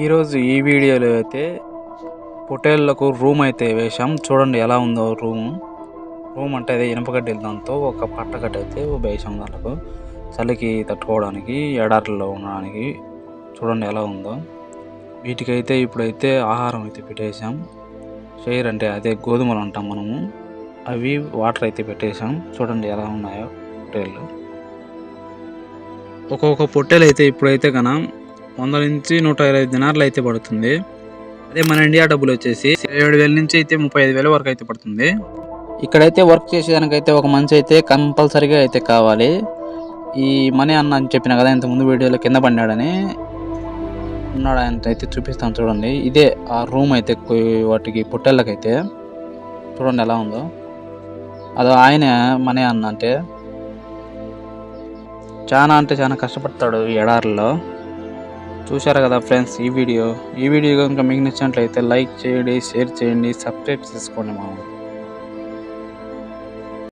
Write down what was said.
ఈరోజు ఈ వీడియోలో అయితే పొటేళ్ళకు రూమ్ అయితే వేశాం. చూడండి ఎలా ఉందో రూమ్. రూమ్ అంటే అదే ఇనుపగడ్డలు దాంతో ఒక పట్టగడ్డ అయితే వేసాం దాంట్లో. చలికి తట్టుకోవడానికి ఎడార్లలో ఉండడానికి చూడండి ఎలా ఉందో. వీటికైతే ఇప్పుడైతే ఆహారం అయితే పెట్టేసాం షేర్ అంటే అదే గోధుమలు అంటాం మనము. అవి వాటర్ అయితే పెట్టేసాం చూడండి ఎలా ఉన్నాయో పొట్టేళ్ళు ఒక్కొక్క పొట్టేలు అయితే ఇప్పుడైతే కన వంద నుంచి నూట ఇరవై దినార్లు అయితే పడుతుంది. అదే మన ఇండియా డబ్బులు వచ్చేసి ఏడు వేల నుంచి అయితే ముప్పై ఐదు వేల వరకు అయితే పడుతుంది. ఇక్కడైతే వర్క్ చేసేదానికైతే ఒక మనిషి అయితే కంపల్సరీగా అయితే కావాలి. ఈ మనీ అన్న అని చెప్పిన కదా ఇంతకుముందు వీడియోలో కింద పడినాడని. ఉన్నాడు ఆయన అయితే చూపిస్తాను చూడండి. ఇదే ఆ రూమ్ అయితే వాటికి పొట్టేళ్ళకైతే. చూడండి ఎలా ఉందో. అది ఆయన మనీ అన్న అంటే. చాలా అంటే చాలా కష్టపడతాడు ఈ ఎడారిలో. చూశారు కదా ఫ్రెండ్స్ ఈ వీడియో. ఈ వీడియో కనుక మీకు నచ్చినట్లయితే లైక్ చేయండి షేర్ చేయండి సబ్స్క్రైబ్ చేసుకోండి మామూలు